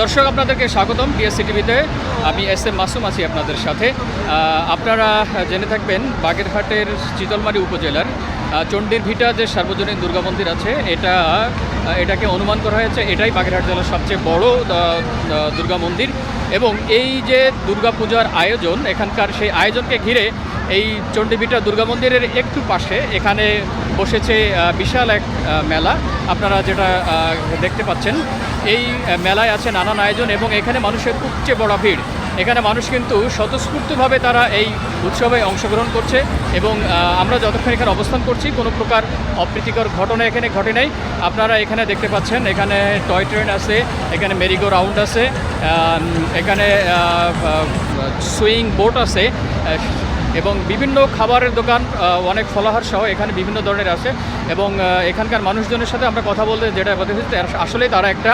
দর্শক, আপনাদেরকে স্বাগতম ডিএসসি টিভিতে। আমি এস এম মাসুম আছি আপনাদের সাথে। আপনারা জেনে থাকবেন, বাগেরহাটের চিতলমারি উপজেলার চণ্ডীর ভিটা যে সার্বজনীন দুর্গা মন্দির আছে, এটা এটাকে অনুমান করা হয়েছে, এটাই বাগেরহাট জেলার সবচেয়ে বড় দুর্গা মন্দির। এবং এই যে দুর্গা পূজার আয়োজন, এখানকার সেই আয়োজনকে ঘিরে এই চণ্ডীভিটা দুর্গা মন্দিরের একটু পাশে এখানে বসেছে বিশাল এক মেলা। আপনারা যেটা দেখতে পাচ্ছেন এই মেলায় আছে নানান আয়োজন এবং এখানে মানুষের উপচে বড় ভিড়। এখানে মানুষ কিন্তু স্বতঃস্ফূর্তভাবে তারা এই উৎসবে অংশগ্রহণ করছে এবং আমরা যতক্ষণ এখানে অবস্থান করছি, কোনো প্রকার অপ্রীতিকর ঘটনা এখানে ঘটে নাই। আপনারা এখানে দেখতে পাচ্ছেন, এখানে টয় ট্রেন আছে, এখানে মেরিগো রাউন্ড আছে এখানে সুইং বোট আছে এবং বিভিন্ন খাবারের দোকান অনেক ফলাহার সহ এখানে বিভিন্ন ধরনের আছে এবং এখানকার মানুষজনের সাথে আমরা কথা বলতে যেটা কথা আসলে তারা একটা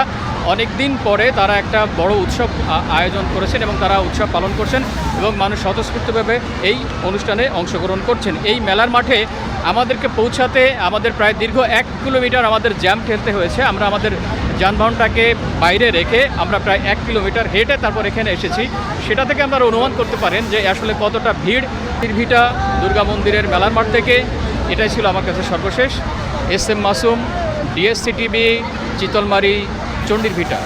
অনেক দিন পরে তারা একটা বড় উৎসব আয়োজন করেছেন এবং তারা উৎসব পালন করছেন এবং মানুষ স্বতঃস্ফূর্তভাবে এই অনুষ্ঠানে অংশগ্রহণ করছেন। এই মেলার মাঠে আমাদেরকে পৌঁছাতে আমাদের প্রায় দীর্ঘ এক কিলোমিটার আমাদের জ্যাম ঠেলতে হয়েছে। আমরা আমাদের যানবাহনটাকে বাইরে রেখে আমরা প্রায় এক কিলোমিটার হেঁটে তারপর এখানে এসেছি। সেটা থেকে আপনারা অনুমান করতে পারেন যে আসলে কতটা ভিড়। ভিটা দুর্গা মন্দিরের মেলার মাঠ থেকে এটাই ছিল আমার কাছে সর্বশেষ। S M Masum DSC TV Chitalmari চণ্ডীর ভিটা